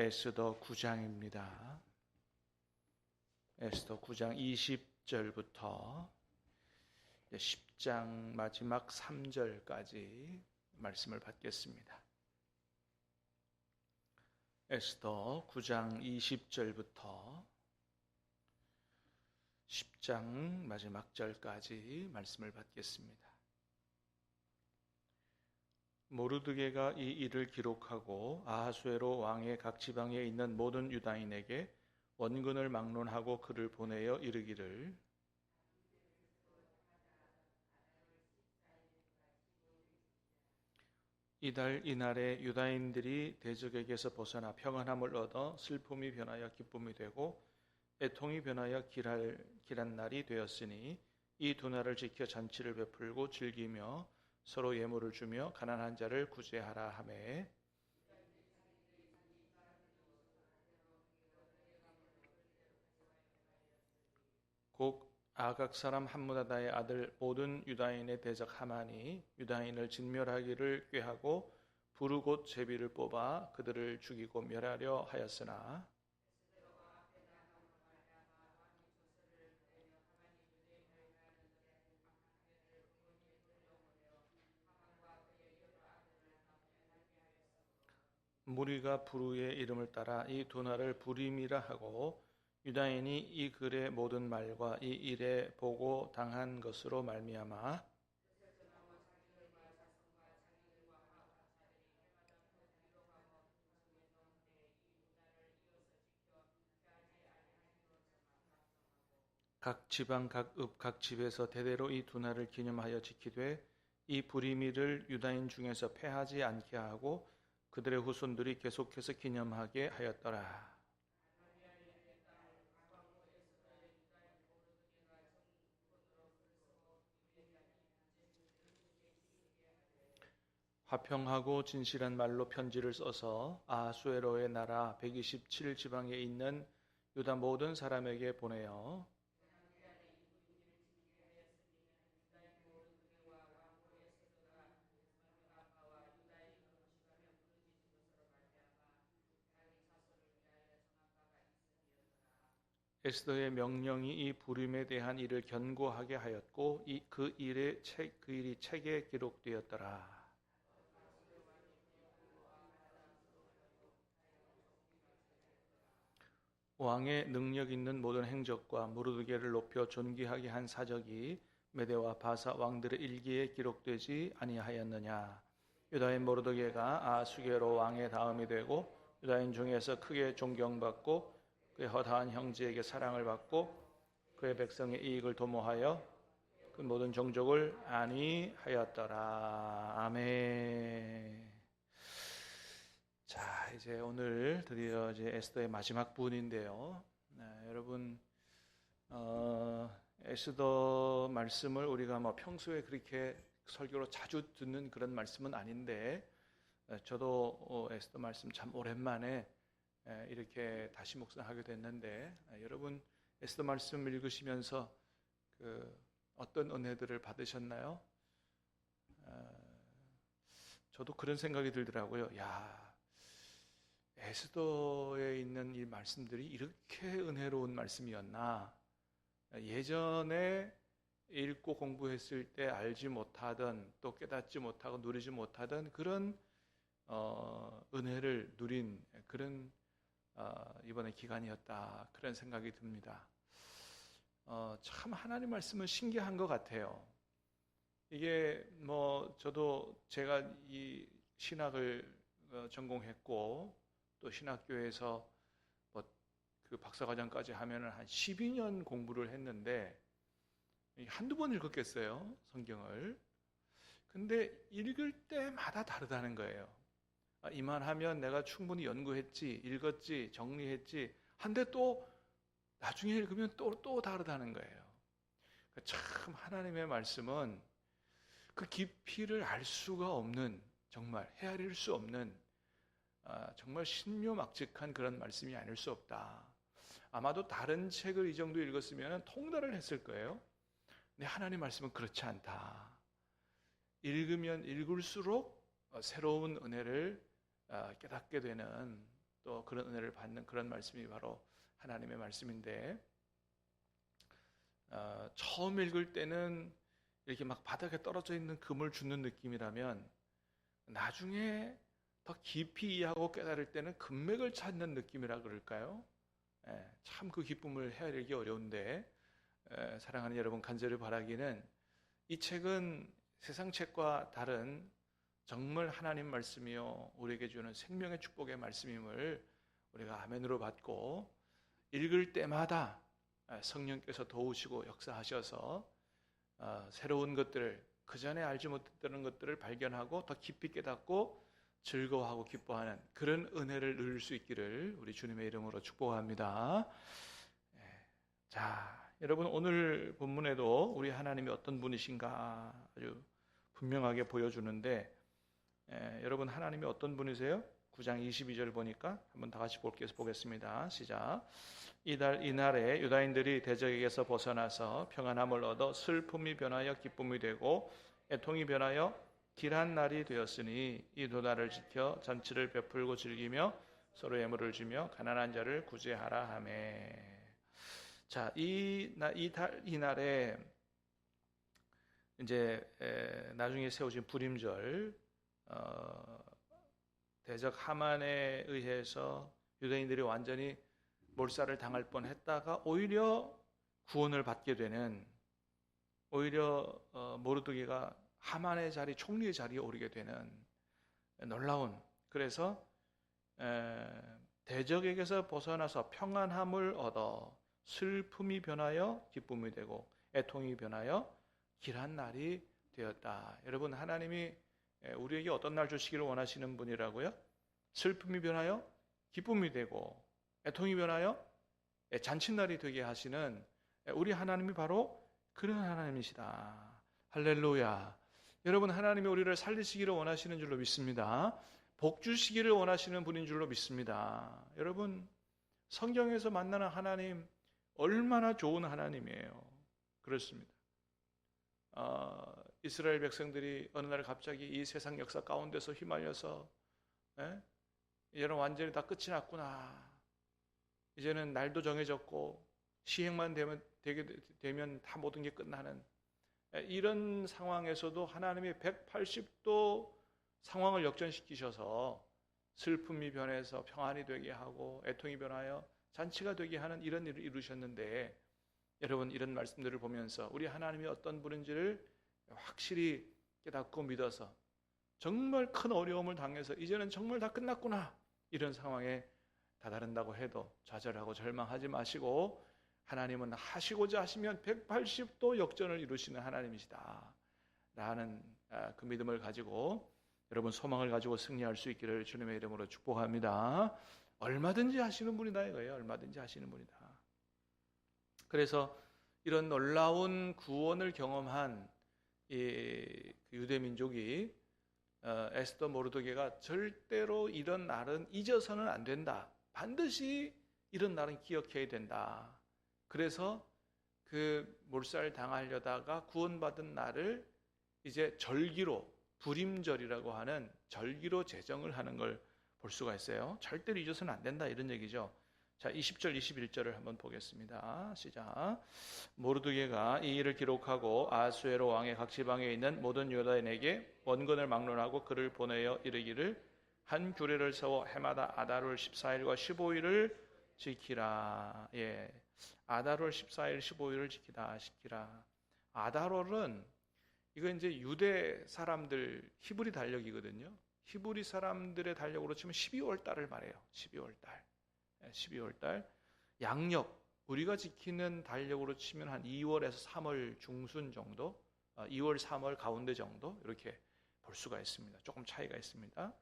에스더 9장입니다. 에스더 9장 20절부터 10장 마지막 3절까지 말씀을 받겠습니다. 에스더 9장 20절부터 10장 마지막 절까지 말씀을 받겠습니다. 모르드게가 이 일을 기록하고 아하수에로 왕의 각 지방에 있는 모든 유다인에게 원군을 막론하고 그를 보내어 이르기를 이달 이날에 유다인들이 대적에게서 벗어나 평안함을 얻어 슬픔이 변하여 기쁨이 되고 애통이 변하여 길할, 길한 날이 되었으니 이 두 날을 지켜 잔치를 베풀고 즐기며 서로 예물을 주며 가난한 자를 구제하라 하매 곡 아각 사람 함무다다의 아들 모든 유다인의 대적 하만이 유다인을 진멸하기를 꾀하고 부르곧 제비를 뽑아 그들을 죽이고 멸하려 하였으나 무리가 부르의 이름을 따라 이 두 날을 부림이라 하고 유다인이 이 글의 모든 말과 이 일에 보고 당한 것으로 말미암아 각 지방 각 읍 각 집에서 대대로 이 두 날을 기념하여 지키되 이 부리미를 유다인 중에서 패하지 않게 하고 그들의 후손들이 계속해서 기념하게 하였더라. 화평하고 진실한 말로 편지를 써서 아수에로의 나라 127 지방에 있는 유다 모든 사람에게 보내어 에스더의 명령이 이 부림에 대한 일을 견고하게 하였고 이 그 일의 책, 그 일이 책에 기록되었더라. 왕의 능력 있는 모든 행적과 무르드게를 높여 존귀하게 한 사적이 메데와 바사 왕들의 일기에 기록되지 아니하였느냐 유다인 모르드게가 아수게로 왕의 다음이 되고 유다인 중에서 크게 존경받고 그의 허다한 형제에게 사랑을 받고 그의 백성의 이익을 도모하여 그 모든 종족을 안위하였더라 아멘. 자, 이제 오늘 드디어 이제 에스더의 마지막 부분인데요. 네, 여러분, 어, 에스더 말씀을 우리가 뭐 평소에 그렇게 설교로 자주 듣는 그런 말씀은 아닌데, 저도 어, 에스더 말씀 참 오랜만에 이렇게 다시 묵상하게 됐는데, 여러분 에스더 말씀 읽으시면서 그 어떤 은혜들을 받으셨나요? 저도 그런 생각이 들더라고요. 야, 에스더에 있는 이 말씀들이 이렇게 은혜로운 말씀이었나? 예전에 읽고 공부했을 때 알지 못하던 또 깨닫지 못하고 누리지 못하던 그런 어, 은혜를 누린 그런 어, 이번에 기간이었다 그런 생각이 듭니다. 어, 참 하나님 말씀은 신기한 것 같아요. 이게 뭐 저도 제가 이 신학을 어, 전공했고 또 신학교에서 뭐 그 박사과정까지 하면은 한 12년 공부를 했는데 한두 번 읽었겠어요 성경을. 근데 읽을 때마다 다르다는 거예요. 아, 이만 하면 내가 충분히 연구했지, 읽었지, 정리했지. 한데 또 나중에 읽으면 또, 또 다르다는 거예요. 그러니까 참 하나님의 말씀은 그 깊이를 알 수가 없는 정말 헤아릴 수 없는 아, 정말 신묘막측한 그런 말씀이 아닐 수 없다. 아마도 다른 책을 이 정도 읽었으면 통달을 했을 거예요. 근데 하나님 말씀은 그렇지 않다. 읽으면 읽을수록 새로운 은혜를 아, 깨닫게 되는 또 그런 은혜를 받는 그런 말씀이 바로 하나님의 말씀인데 어, 처음 읽을 때는 이렇게 막 바닥에 떨어져 있는 금을 주는 느낌이라면 나중에 더 깊이 이해하고 깨달을 때는 금맥을 찾는 느낌이라 그럴까요? 예, 참그 기쁨을 헤아리기 어려운데 에, 사랑하는 여러분 간절히 바라기는 이 책은 세상 책과 다른 정말 하나님 말씀이요 우리에게 주는 생명의 축복의 말씀임을 우리가 아멘으로 받고 읽을 때마다 성령께서 도우시고 역사하셔서 어, 새로운 것들을 그 전에 알지 못했던 것들을 발견하고 더 깊이 깨닫고 즐거워하고 기뻐하는 그런 은혜를 누릴 수 있기를 우리 주님의 이름으로 축복합니다. 예. 자, 여러분 오늘 본문에도 우리 하나님이 어떤 분이신가 아주 분명하게 보여주는데 예, 여러분 하나님이 어떤 분이세요? 9장 22절 보니까 한번 다 같이 볼게요. 보겠습니다. 시작. 이달 이날에 유다인들이 대적에게서 벗어나서 평안함을 얻어 슬픔이 변하여 기쁨이 되고 애통이 변하여 길한 날이 되었으니 이 도날을 지켜 잔치를 베풀고 즐기며 서로 예물을 주며 가난한 자를 구제하라 하매. 자, 이, 이, 달, 이 날에 이제 에, 나중에 세워진 불임절 어, 대적 하만에 의해서 유대인들이 완전히 몰살을 당할 뻔했다가 오히려 구원을 받게 되는 오히려 어, 모르드게가 하만의 자리 총리의 자리에 오르게 되는 놀라운 그래서 에, 대적에게서 벗어나서 평안함을 얻어 슬픔이 변하여 기쁨이 되고 애통이 변하여 길한 날이 되었다. 여러분 하나님이 우리에게 어떤 날 주시기를 원하시는 분이라고요? 슬픔이 변하여 기쁨이 되고 애통이 변하여 잔칫날이 되게 하시는 우리 하나님이 바로 그런 하나님이시다. 할렐루야. 여러분 하나님이 우리를 살리시기를 원하시는 줄로 믿습니다. 복 주시기를 원하시는 분인 줄로 믿습니다. 여러분 성경에서 만나는 하나님 얼마나 좋은 하나님이에요. 그렇습니다. 어, 이스라엘 백성들이 어느 날 갑자기 이 세상 역사 가운데서 휘말려서 에? 이제는 완전히 다 끝이 났구나. 이제는 날도 정해졌고 시행만 되면 되게 되면 다 모든 게 끝나는 이런 상황에서도 하나님이 180도 상황을 역전시키셔서 슬픔이 변해서 평안이 되게 하고 애통이 변하여 잔치가 되게 하는 이런 일을 이루셨는데 여러분 이런 말씀들을 보면서 우리 하나님이 어떤 분인지를 확실히 깨닫고 믿어서 정말 큰 어려움을 당해서 이제는 정말 다 끝났구나 이런 상황에 다다른다고 해도 좌절하고 절망하지 마시고 하나님은 하시고자 하시면 180도 역전을 이루시는 하나님이시다. 라는 아, 그 믿음을 가지고 여러분 소망을 가지고 승리할 수 있기를 주님의 이름으로 축복합니다. 얼마든지 하시는 분이다 이거예요. 얼마든지 하시는 분이다. 그래서 이런 놀라운 구원을 경험한 이그 유대 민족이 어, 에스더 모르드게가 절대로 이런 날은 잊어서는 안 된다. 반드시 이런 날은 기억해야 된다. 그래서 그 몰살 당하려다가 구원받은 날을 이제 절기로 불임절이라고 하는 절기로 제정을 하는 걸 볼 수가 있어요. 절대로 잊어서는 안 된다 이런 얘기죠. 자, 20절, 21절을 한번 보겠습니다. 시작. 모르드게가 이 일을 기록하고 아수에로 왕의 각 지방에 있는 모든 유다인에게 원건을 막론하고 그를 보내어 이르기를 한 규례를 세워 해마다 아다롤 14일과 15일을 지키라. 예. 아다롤 14일, 15일을 지키다, 지키라. 아다롤은 이거 이제 유대 사람들 히브리 달력이거든요. 히브리 사람들의 달력으로 치면 12월 달을 말해요. 12월 달. 12월 예, 달 양력 우리가 지키는 달력으로 치면 한 2월에서 3월 중순 정도, 2월, 어, 3월 가운데 정도 이렇게 볼 수가 있습니다. 조금 차이가 있습니다.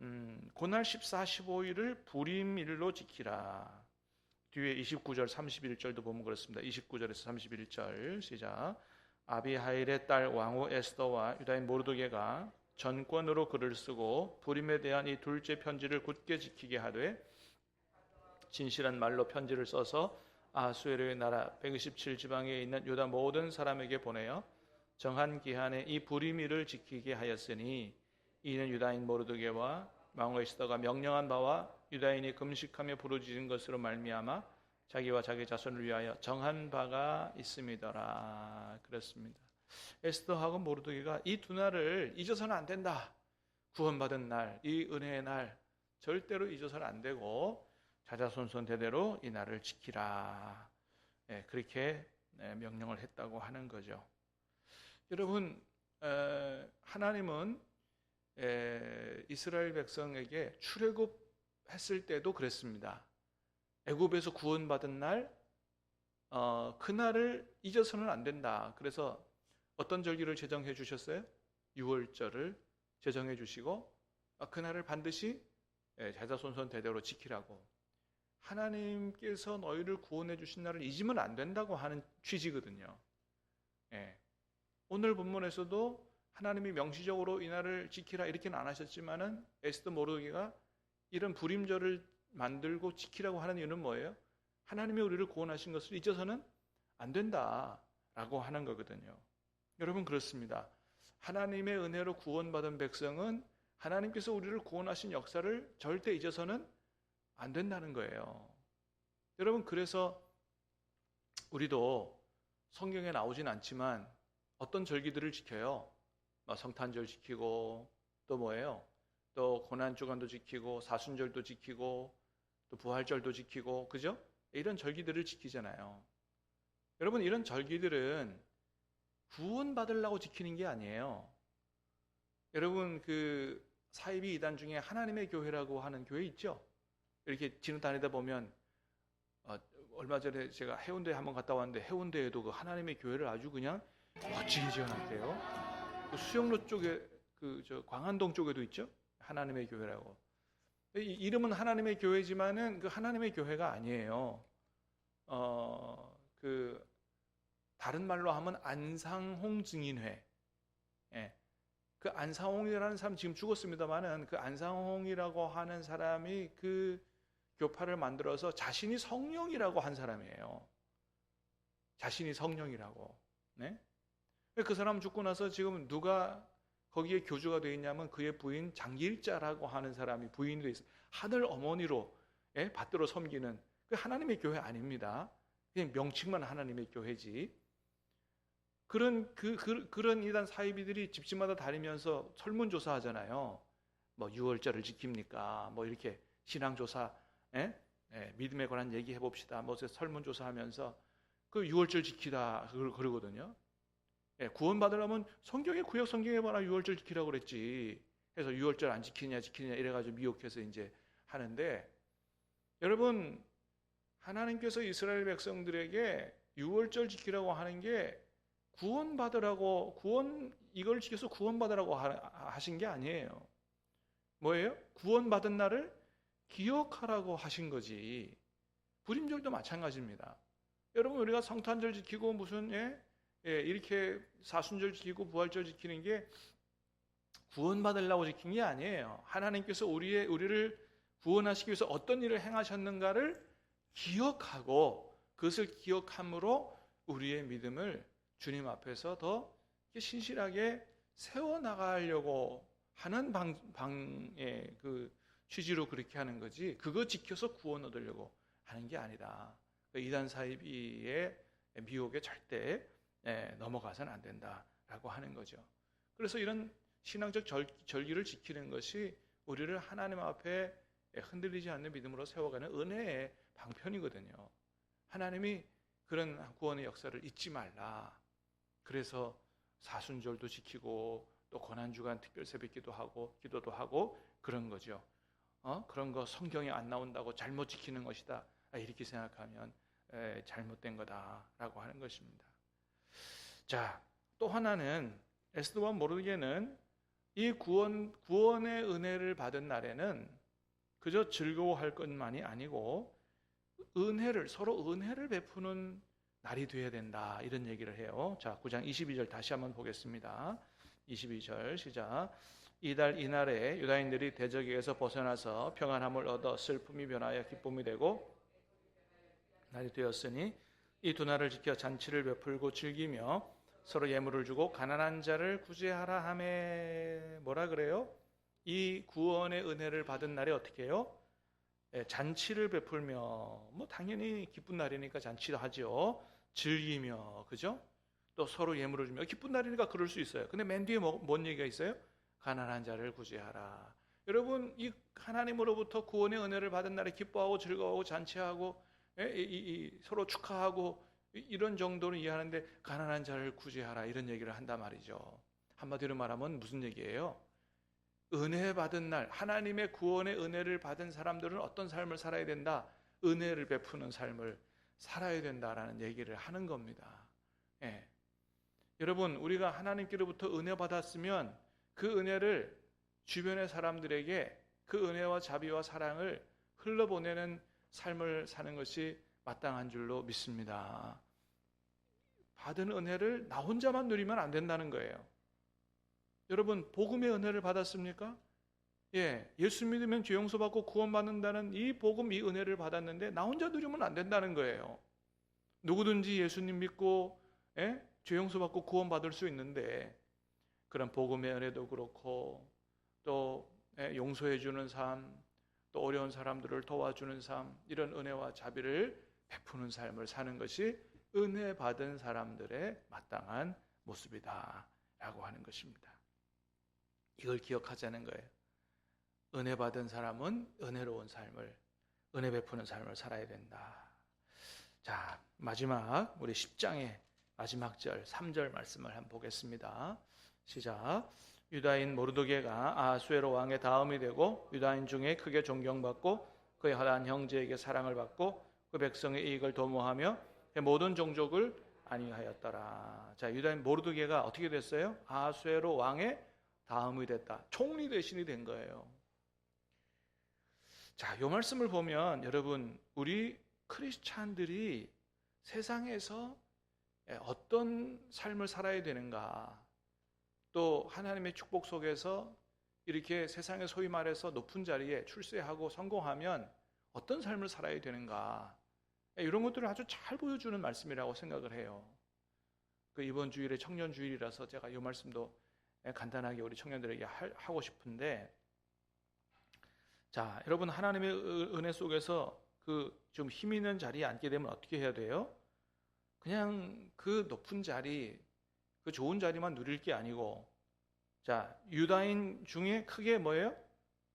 음, 고날 14, 15일을 불임일로 지키라. 뒤에 29절, 31절도 보면 그렇습니다. 29절에서 31절 시작. 아비하일의 딸 왕후 에스더와 유다인 모르드게가 전권으로 글을 쓰고 불임에 대한 이 둘째 편지를 굳게 지키게 하되 진실한 말로 편지를 써서 아수에르의 나라 127 지방에 있는 유다 모든 사람에게 보내어 정한 기한에 이 불임일을 지키게 하였으니 이는 유다인 모르드게와 망오에스더가 명령한 바와 유다인이 금식하며 부르짖은 것으로 말미암아 자기와 자기 자손을 위하여 정한 바가 있음이더라. 그렇습니다. 에스더하고 모르드게가 이 두 날을 잊어서는 안 된다. 구원받은 날, 이 은혜의 날 절대로 잊어서는 안 되고 자자손손 대대로 이 날을 지키라. 예, 그렇게 네, 명령을 했다고 하는 거죠. 여러분, 에, 하나님은 에, 이스라엘 백성에게 출애굽했을 때도 그랬습니다. 애굽에서 구원받은 날, 어, 그 날을 잊어서는 안 된다. 그래서 어떤 절기를 제정해 주셨어요? 6월절을 제정해 주시고 아, 그 날을 반드시 예, 자자손손 대대로 지키라고 하나님께서 너희를 구원해 주신 날을 잊으면 안 된다고 하는 취지거든요. 예. 오늘 본문에서도 하나님이 명시적으로 이 날을 지키라 이렇게는 안 하셨지만은 에스더 모르기가 이런 불임절을 만들고 지키라고 하는 이유는 뭐예요? 하나님이 우리를 구원하신 것을 잊어서는 안 된다라고 하는 거거든요. 여러분 그렇습니다. 하나님의 은혜로 구원받은 백성은 하나님께서 우리를 구원하신 역사를 절대 잊어서는 안 된다는 거예요. 여러분 그래서 우리도 성경에 나오진 않지만 어떤 절기들을 지켜요. 뭐 성탄절 지키고 또 뭐예요? 또 고난 주간도 지키고 사순절도 지키고 또 부활절도 지키고 그죠? 이런 절기들을 지키잖아요. 여러분 이런 절기들은 구원 받으려고 지키는 게 아니에요. 여러분 그 사이비 이단 중에 하나님의 교회라고 하는 교회 있죠? 이렇게 지나다니다 보면 어, 얼마 전에 제가 해운대에 한번 갔다 왔는데 해운대에도 그 하나님의 교회를 아주 그냥 멋지게 지어놨대요. 그 수영로 쪽에 그 저 광안동 쪽에도 있죠. 하나님의 교회라고. 이 이름은 하나님의 교회지만은 그 하나님의 교회가 아니에요. 어, 그 다른 말로 하면 안상홍 증인회. 예. 그 안상홍이라는 사람 지금 죽었습니다만은 그 안상홍이라고 하는 사람이 그 교파를 만들어서 자신이 성령이라고 한 사람이에요. 자신이 성령이라고. 네? 그 사람 죽고 나서 지금 누가 거기에 교주가 되어 있냐면 그의 부인 장길자라고 하는 사람이 부인이 되어 있어요. 하늘 어머니로 예? 받들어 섬기는 그 하나님의 교회 아닙니다. 그냥 명칭만 하나님의 교회지. 그런 그, 그 그런 이단 사이비들이 집집마다 다니면서 설문조사 하잖아요. 뭐 6월절을 지킵니까? 뭐 이렇게 신앙조사, 예? 예, 믿음에 관한 얘기 해 봅시다. 뭐 설문조사하면서 그 6월절 지키다 그러거든요. 예, 구원받으려면 성경에 구약 성경에 봐라 6월절 지키라고 그랬지. 해서 6월절 안 지키냐 지키냐 이래가지고 미혹해서 이제 하는데 여러분 하나님께서 이스라엘 백성들에게 6월절 지키라고 하는 게 구원받으라고 구원 이걸 지켜서 구원받으라고 하신 게 아니에요. 뭐예요? 구원받은 날을 기억하라고 하신 거지. 불임절도 마찬가지입니다. 여러분 우리가 성탄절 지키고 무슨 예? 예, 이렇게 사순절 지키고 부활절 지키는 게 구원받으려고 지킨 게 아니에요. 하나님께서 우리의 우리를 구원하시기 위해서 어떤 일을 행하셨는가를 기억하고 그것을 기억함으로 우리의 믿음을 주님 앞에서 더 신실하게 세워 나가려고 하는 방, 방의 그 취지로 그렇게 하는 거지. 그거 지켜서 구원 얻으려고 하는 게 아니다. 그 이단 사이비의 미혹에 절대 예, 넘어가서는 안 된다라고 하는 거죠. 그래서 이런 신앙적 절, 절기를 지키는 것이 우리를 하나님 앞에 흔들리지 않는 믿음으로 세워가는 은혜의 방편이거든요. 하나님이 그런 구원의 역사를 잊지 말라. 그래서 사순절도 지키고 또 고난주간 특별 새벽 기도 하고 기도도 하고 그런 거죠. 어? 그런 거 성경에 안 나온다고 잘못 지키는 것이다. 아, 이렇게 생각하면 에, 잘못된 거다라고 하는 것입니다. 자, 또 하나는 에스더와 모르게는 이 구원 구원의 은혜를 받은 날에는 그저 즐거워할 것만이 아니고 은혜를 서로 은혜를 베푸는 날이 되어야 된다. 이런 얘기를 해요. 자, 9장 22절 다시 한번 보겠습니다. 22절 시작. 이달 이날에 유다인들이 대적에서 벗어나서 평안함을 얻어 슬픔이 변하여 기쁨이 되고 날이 되었으니 이 두 날을 지켜 잔치를 베풀고 즐기며 서로 예물을 주고 가난한 자를 구제하라 함에 뭐라 그래요? 이 구원의 은혜를 받은 날에 어떻게 해요? 예, 잔치를 베풀며 뭐 당연히 기쁜 날이니까 잔치도 하죠. 즐기며 그죠? 또 서로 예물을 주며 기쁜 날이니까 그럴 수 있어요. 근데 맨 뒤에 뭐, 뭔 얘기가 있어요? 가난한 자를 구제하라. 여러분 이 하나님으로부터 구원의 은혜를 받은 날에 기뻐하고 즐거워하고 잔치하고 예? 서로 축하하고 이런 정도는 이해하는데 가난한 자를 구제하라 이런 얘기를 한단 말이죠. 한마디로 말하면 무슨 얘기예요? 은혜 받은 날 하나님의 구원의 은혜를 받은 사람들은 어떤 삶을 살아야 된다? 은혜를 베푸는 삶을 살아야 된다라는 얘기를 하는 겁니다. 예. 여러분 우리가 하나님께로부터 은혜 받았으면 그 은혜를 주변의 사람들에게 그 은혜와 자비와 사랑을 흘러보내는 삶을 사는 것이 마땅한 줄로 믿습니다. 받은 은혜를 나 혼자만 누리면 안 된다는 거예요. 여러분, 복음의 은혜를 받았습니까? 예, 예수 믿으면 죄 용서 받고 구원받는다는 이 복음, 이 은혜를 받았는데 나 혼자 누리면 안 된다는 거예요. 누구든지 예수님 믿고 예? 죄 용서 받고 구원받을 수 있는데 그런 복음의 은혜도 그렇고 또 예, 용서해 주는 삶, 또 어려운 사람들을 도와주는 삶, 이런 은혜와 자비를 베푸는 삶을 사는 것이 은혜 받은 사람들의 마땅한 모습이다라고 하는 것입니다. 이걸 기억하자는 거예요. 은혜 받은 사람은 은혜로운 삶을 은혜 베푸는 삶을 살아야 된다. 자, 마지막 우리 10장의 마지막 절 3절 말씀을 한번 보겠습니다. 시작. 유다인 모르드게가 아수에로 왕의 다음이 되고 유다인 중에 크게 존경받고 그의 하단 형제에게 사랑을 받고 그 백성의 이익을 도모하며 모든 종족을 안위하였더라. 자, 유다인 모르드게가 어떻게 됐어요? 아수에로 왕의 다음이 됐다. 총리 대신이 된 거예요. 자, 요 말씀을 보면 여러분 우리 크리스찬들이 세상에서 어떤 삶을 살아야 되는가? 또 하나님의 축복 속에서 이렇게 세상에 소위 말해서 높은 자리에 출세하고 성공하면 어떤 삶을 살아야 되는가? 이런 것들을 아주 잘 보여주는 말씀이라고 생각을 해요. 그 이번 주일에 청년 주일이라서 제가 이 말씀도 간단하게 우리 청년들에게 하고 싶은데 자, 여러분 하나님의 은혜 속에서 그 좀 힘 있는 자리에 앉게 되면 어떻게 해야 돼요? 그냥 그 높은 자리, 그 좋은 자리만 누릴 게 아니고 자, 유다인 중에 크게 뭐예요?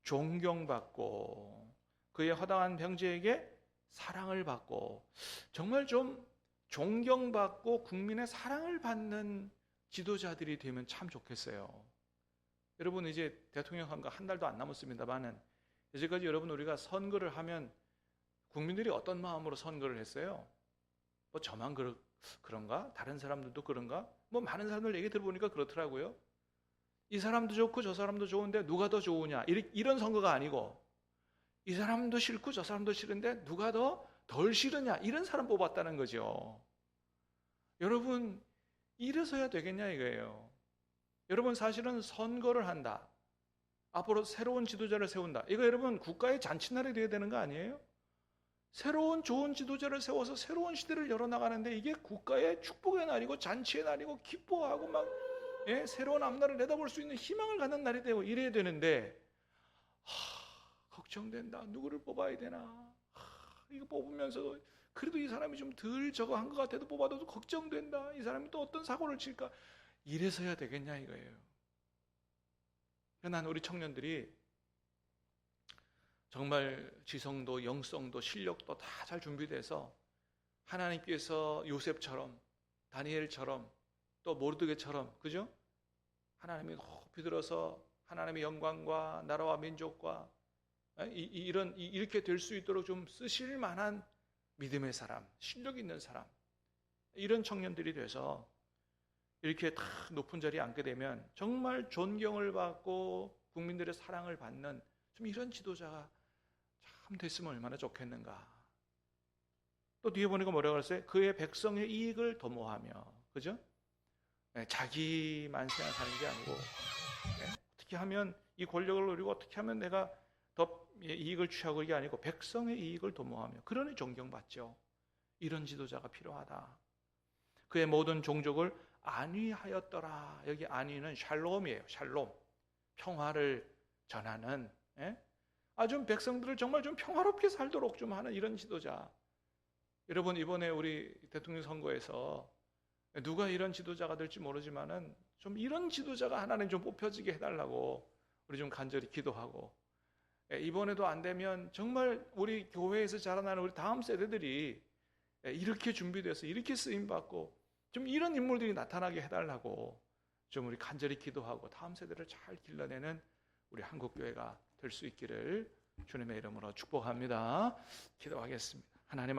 존경받고 그의 허당한 병제에게 사랑을 받고 정말 좀 존경받고 국민의 사랑을 받는 지도자들이 되면 참 좋겠어요. 여러분 이제 대통령 선거 한 달도 안 남았습니다만은 이제까지 여러분 우리가 선거를 하면 국민들이 어떤 마음으로 선거를 했어요? 뭐 저만 그러, 그런가? 다른 사람들도 그런가? 뭐 많은 사람들 얘기 들어보니까 그렇더라고요. 이 사람도 좋고 저 사람도 좋은데 누가 더 좋으냐? 이런 선거가 아니고 이 사람도 싫고 저 사람도 싫은데 누가 더 덜 싫으냐? 이런 사람 뽑았다는 거죠. 여러분 이래서야 되겠냐 이거예요. 여러분 사실은 선거를 한다. 앞으로 새로운 지도자를 세운다. 이거 여러분 국가의 잔치날이 되어야 되는 거 아니에요? 새로운 좋은 지도자를 세워서 새로운 시대를 열어나가는데 이게 국가의 축복의 날이고 잔치의 날이고 기뻐하고 막 예? 새로운 앞날을 내다볼 수 있는 희망을 갖는 날이 되고 이래야 되는데 하, 걱정된다. 누구를 뽑아야 되나? 하, 이거 뽑으면서도 그래도 이 사람이 좀 덜 저거 한 것 같아도 뽑아도 걱정된다. 이 사람이 또 어떤 사고를 칠까? 이래서야 되겠냐 이거예요. 난 우리 청년들이 정말 지성도 영성도 실력도 다 잘 준비돼서 하나님께서 요셉처럼 다니엘처럼 또 모르드게처럼 그죠? 하나님이 높이 들어서 하나님의 영광과 나라와 민족과 이, 런 이렇게 될 수 있도록 좀 쓰실 만한 믿음의 사람, 실력 있는 사람 이런 청년들이 돼서 이렇게 다 높은 자리에 앉게 되면 정말 존경을 받고 국민들의 사랑을 받는 좀 이런 지도자가 참 됐으면 얼마나 좋겠는가. 또 뒤에 보니까 뭐라고 그랬어요? 그의 백성의 이익을 도모하며, 그죠? 네, 자기만 생각하는 게 아니고 네, 어떻게 하면 이 권력을 누리고 어떻게 하면 내가 더 이익을 취하고 이게 아니고 백성의 이익을 도모하며 그러니 존경받죠. 이런 지도자가 필요하다. 그의 모든 종족을 안위하였더라. 여기 안위는 샬롬이에요. 샬롬. 평화를 전하는 예? 아 좀 백성들을 정말 좀 평화롭게 살도록 좀 하는 이런 지도자. 여러분 이번에 우리 대통령 선거에서 누가 이런 지도자가 될지 모르지만은 좀 이런 지도자가 하나는 좀 뽑혀지게 해달라고 우리 좀 간절히 기도하고 예, 이번에도 안 되면 정말 우리 교회에서 자라나는 우리 다음 세대들이 예, 이렇게 준비돼서 이렇게 쓰임 받고 좀 이런 인물들이 나타나게 해달라고 좀 우리 간절히 기도하고 다음 세대를 잘 길러내는 우리 한국 교회가 될 수 있기를 주님의 이름으로 축복합니다. 기도하겠습니다. 하나님